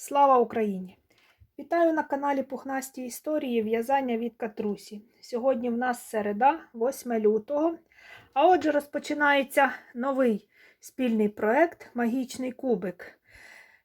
Слава Україні! Вітаю на каналі Пухнасті Історії В'язання від Катрусі. Сьогодні в нас середа, 8 лютого. А отже, розпочинається новий спільний проект Магічний кубик,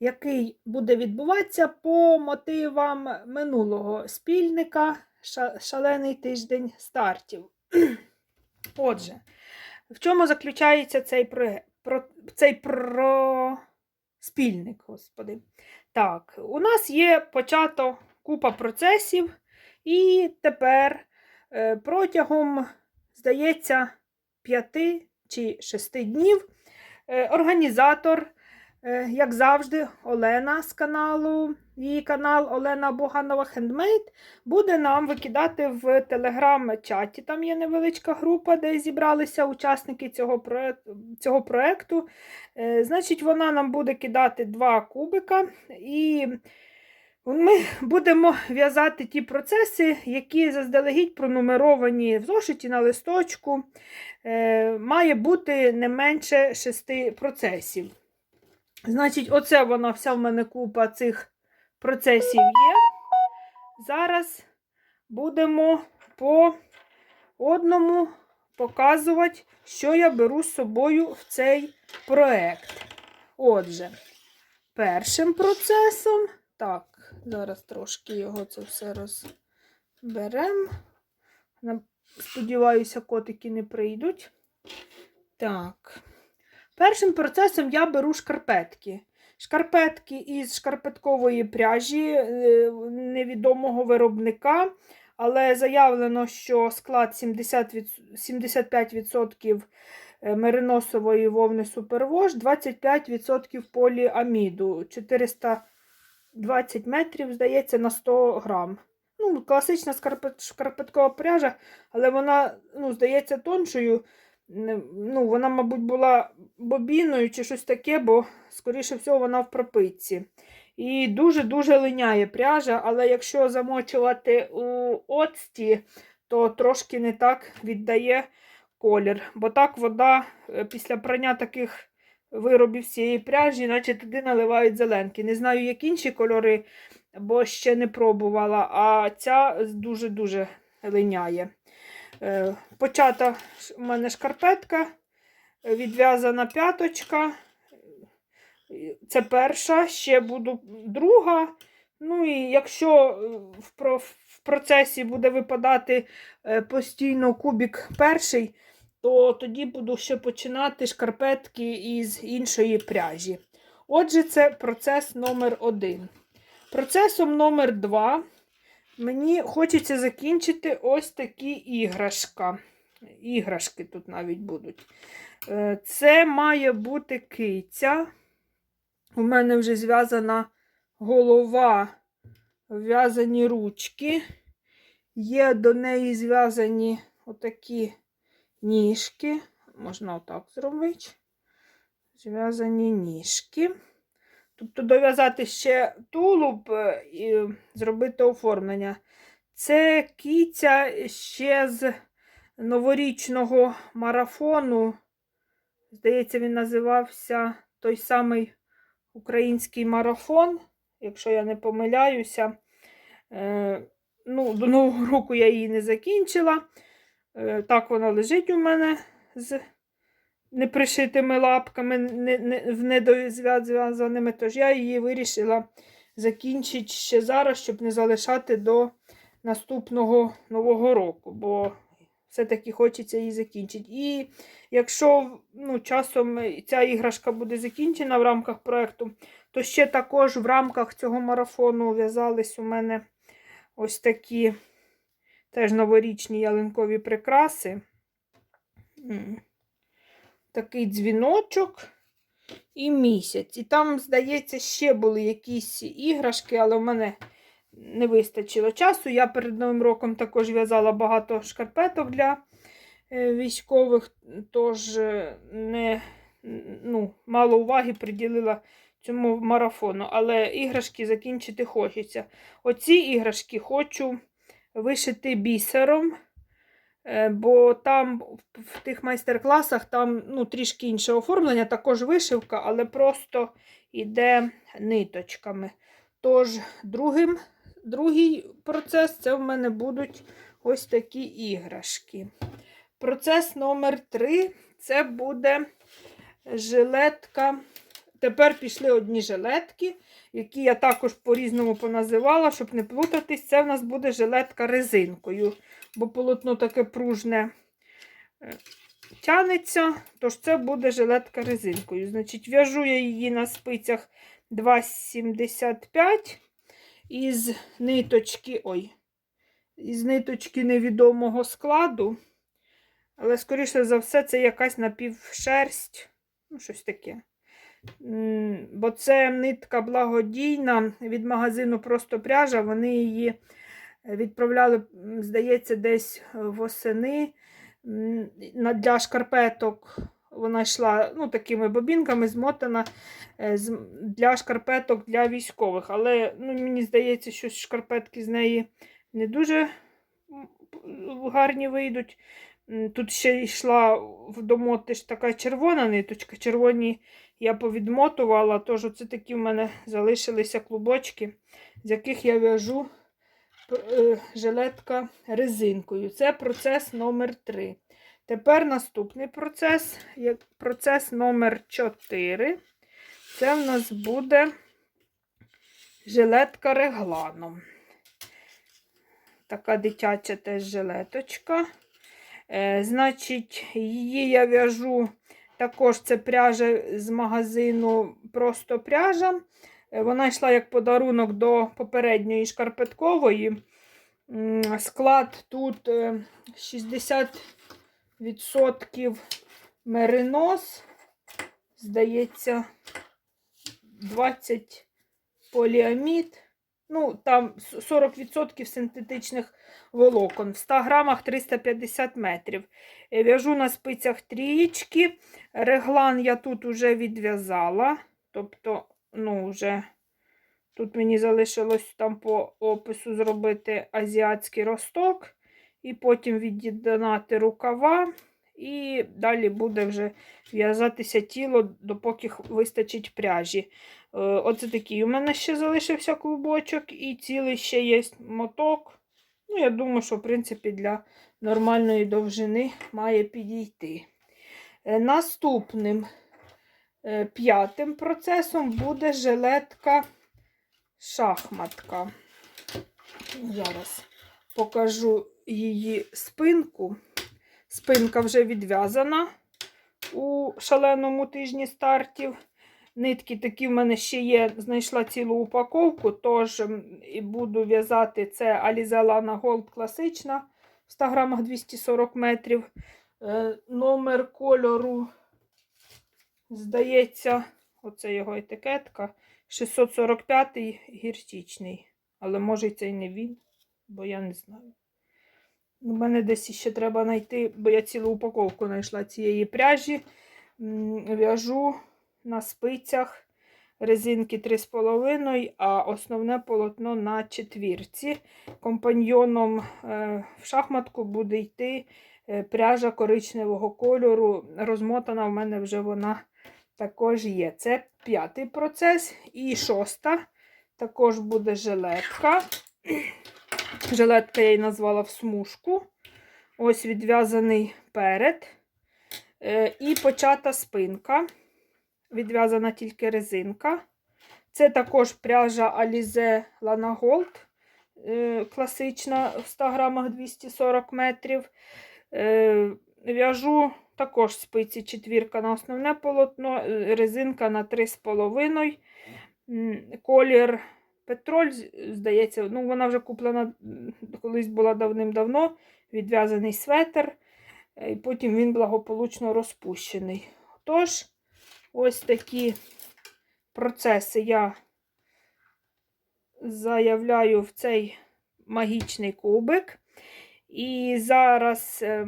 який буде відбуватися по мотивам минулого спільника Шалений тиждень стартів. Отже, в чому заключається цей проект? Про, цей про спільник, господи. Так, у нас є почато купа процесів, і тепер е, протягом, здається, п'яти чи шести днів е, організатор, як завжди, Олена з каналу, її канал Олена Боганова Хендмейд, буде нам викидати в телеграм-чаті. Там є невеличка група, де зібралися учасники цього проекту. Цього проекту. Е, Значить, вона нам буде кидати два кубика, і ми будемо в'язати ті процеси, які заздалегідь пронумеровані в зошиті на листочку. Е, Має бути не менше шести процесів. Значить, оце вона вся в мене купа цих процесів є. Зараз будемо по одному показувати, що я беру з собою в цей проект. Отже, першим процесом, так, зараз трошки його це все розберемо. Сподіваюся, котики не прийдуть. Так. Першим процесом я беру шкарпетки. Шкарпетки із шкарпеткової пряжі е, невідомого виробника, але заявлено, що склад 70 75% е, мериносової вовни супервош, 25% поліаміду, 420 метрів, здається, на 100 грам. Ну, класична шкарпеткова пряжа, але вона, ну, здається, тоншою. Ну, вона, мабуть, була бобіною чи щось таке, бо, скоріше всього, вона в пропитці. І дуже-дуже линяє пряжа, але якщо замочувати у оцті, то трошки не так віддає колір. Бо так вода е, після прання таких виробів цієї пряжі, наче туди наливають зеленки. Не знаю, як інші кольори, бо ще не пробувала, а ця дуже-дуже линяє. Е, Почата у мене шкарпетка, відв'язана п'яточка. Це перша, ще буду друга. Ну і якщо е, в, про, в процесі буде випадати е, постійно кубик перший, то тоді буду ще починати шкарпетки із іншої пряжі. Отже, це процес номер один. Процесом номер два Мені хочеться закінчити ось такі іграшка. Іграшки тут навіть будуть. Е, Це має бути киця. У мене вже зв'язана голова, в'язані ручки. Є до неї зв'язані отакі ніжки. Можна отак зробити. Зв'язані ніжки. Тобто дов'язати ще тулуб е, і зробити оформлення. Це кіця ще з новорічного марафону. Здається, він називався той самий український марафон, якщо я не помиляюся. Е, ну, До Нового року я її не закінчила. Е, так вона лежить у мене з непришитими лапками, не, не, в недозв'язаними, тож я її вирішила закінчити ще зараз, щоб не залишати до наступного нового року, бо все-таки хочеться її закінчити. І якщо ну, часом ця іграшка буде закінчена в рамках проєкту, то ще також в рамках цього марафону в'язались у мене ось такі теж новорічні ялинкові прикраси. Такий дзвіночок і місяць. І там, здається, ще були якісь іграшки, але в мене не вистачило часу. Я перед Новим роком також в'язала багато шкарпеток для е, військових, тож е, не, ну, мало уваги приділила цьому марафону. Але іграшки закінчити хочеться. Оці іграшки хочу вишити бісером. Е, Бо там в- тих майстер-класах там ну, трішки інше оформлення, також вишивка, але просто йде ниточками. Тож, другим, другий процес це в мене будуть ось такі іграшки. Процес номер 3 це буде жилетка. Тепер пішли одні жилетки, які я також по-різному поназивала, щоб не плутатись. Це в нас буде жилетка резинкою, бо полотно таке пружне е, тянеться, тож це буде жилетка резинкою. Значить, в'яжу я її на спицях 2,75 із ниточки, ой, із ниточки невідомого складу. Але, скоріше за все, це якась напівшерсть, ну, щось таке. Бо це нитка благодійна від магазину Просто пряжа. Вони її відправляли, здається, десь восени для шкарпеток. Вона йшла ну, такими бобінками, змотана е, для шкарпеток для військових. Але ну, мені здається, що шкарпетки з неї не дуже гарні вийдуть. Тут ще йшла в домоти ж така червона ниточка. Червоні я повідмотувала, тож оце такі в мене залишилися клубочки, з яких я в'яжу жилетка резинкою. Це процес номер 3. Тепер наступний процес, процес номер 4. Це в нас буде жилетка регланом. Така дитяча теж жилеточка. Е, значить, її я в'яжу також це пряжа з магазину Просто пряжа. Е, Вона йшла як подарунок до попередньої шкарпеткової. Склад тут е, 60% меринос. Здається, 20 поліамід. Ну, там 40% синтетичних волокон. В 100 грамах 350 метрів. Е, В'яжу на спицях трієчки. Реглан я тут уже відв'язала. Тобто, ну, вже тут мені залишилось там по опису зробити азіатський росток. І потім від'єднати рукава. І далі буде вже в'язатися тіло, допоки вистачить пряжі. Е, Оце такий у мене ще залишився клубочок, і цілий ще є моток. Ну, я думаю, що, в принципі, для нормальної довжини має підійти. Е, Наступним п'ятим процесом буде жилетка шахматка. Зараз покажу її спинку. Спинка вже відв'язана у шаленому тижні стартів. Нитки такі в мене ще є, знайшла цілу упаковку, тож буду в'язати це Lana Gold класична в 100 грамах 240 метрів. Е, номер кольору, здається, оце його етикетка. 645 гірчичний. Але може це і не він, бо я не знаю. У мене десь ще треба знайти, бо я цілу упаковку знайшла цієї пряжі. В'яжу на спицях резинки 3,5, а основне полотно на четвірці. Компаньйоном е, в шахматку буде йти е, пряжа коричневого кольору. Розмотана в мене вже вона також є. Це п'ятий процес. І шоста також буде жилетка. Жилетка я її назвала в смужку. Ось відв'язаний перед. Е, І почата спинка. Відв'язана тільки резинка. Це також пряжа Alize Lana Gold. е, Класична в 100 грамах 240 метрів. Е, В'яжу також спиці четвірка на основне полотно, е, резинка на 3,5. Колір Петроль, здається, ну вона вже куплена колись була давним-давно, відв'язаний светр, е, і потім він благополучно розпущений. Тож, ось такі процеси я заявляю в цей магічний кубик. І зараз е,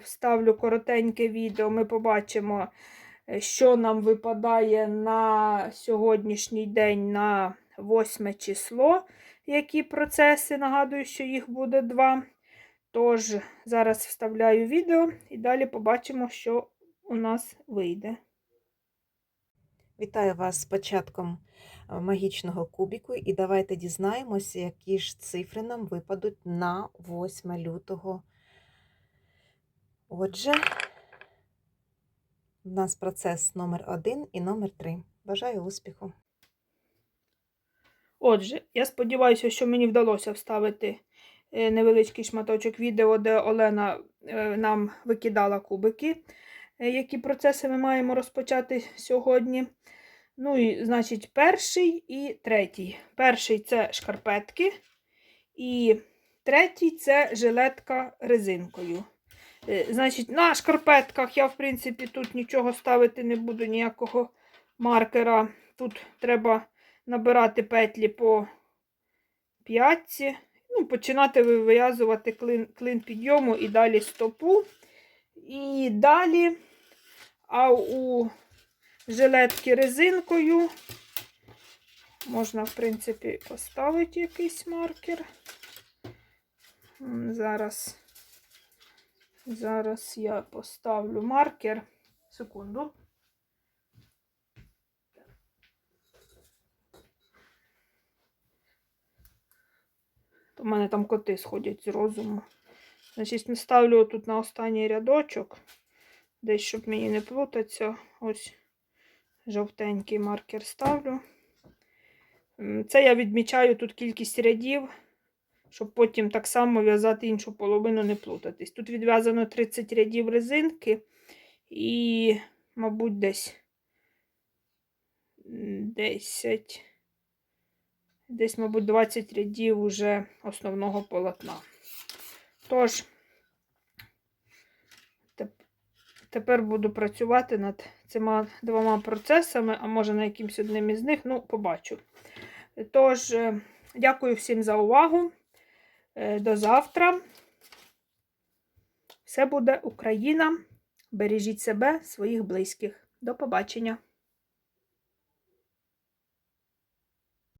вставлю коротеньке відео, ми побачимо, е, що нам випадає на сьогоднішній день на 8 число, які процеси. Нагадую, що їх буде два. Тож, зараз вставляю відео і далі побачимо, що у нас вийде. Вітаю вас з початком е, магічного кубіку, і давайте дізнаємося, які ж цифри нам випадуть на 8 лютого. Отже, у нас процес номер 1 і номер 3. Бажаю успіху! Отже, я сподіваюся, що мені вдалося вставити е, невеличкий шматочок відео, де Олена е, нам викидала кубики, е, які процеси ми маємо розпочати сьогодні. Ну і, значить, перший і третій. Перший це шкарпетки, і третій це жилетка резинкою. Е, Значить, на шкарпетках я, в принципі, тут нічого ставити не буду, ніякого маркера. Тут треба набирати петлі по п'ятці. Ну, починати вив'язувати клин, клин підйому і далі стопу. І далі, а у жилетки резинкою можна, в принципі, поставити якийсь маркер. Зараз, зараз я поставлю маркер. Секунду. У мене там коти сходять з розуму. Значить, не ставлю тут на останній рядочок, десь, щоб мені не плутатися. Ось жовтенький маркер ставлю. Це я відмічаю тут кількість рядів, щоб потім так само в'язати іншу половину, не плутатись. Тут відв'язано 30 рядів резинки і, мабуть, десь 10. Десь, мабуть, 20 рядів уже основного полотна. Тож, тепер буду працювати над цими двома процесами, а може на якимсь одним із них, ну, побачу. Тож, е, дякую всім за увагу. Е, До завтра. Все буде Україна. Бережіть себе, своїх близьких. До побачення!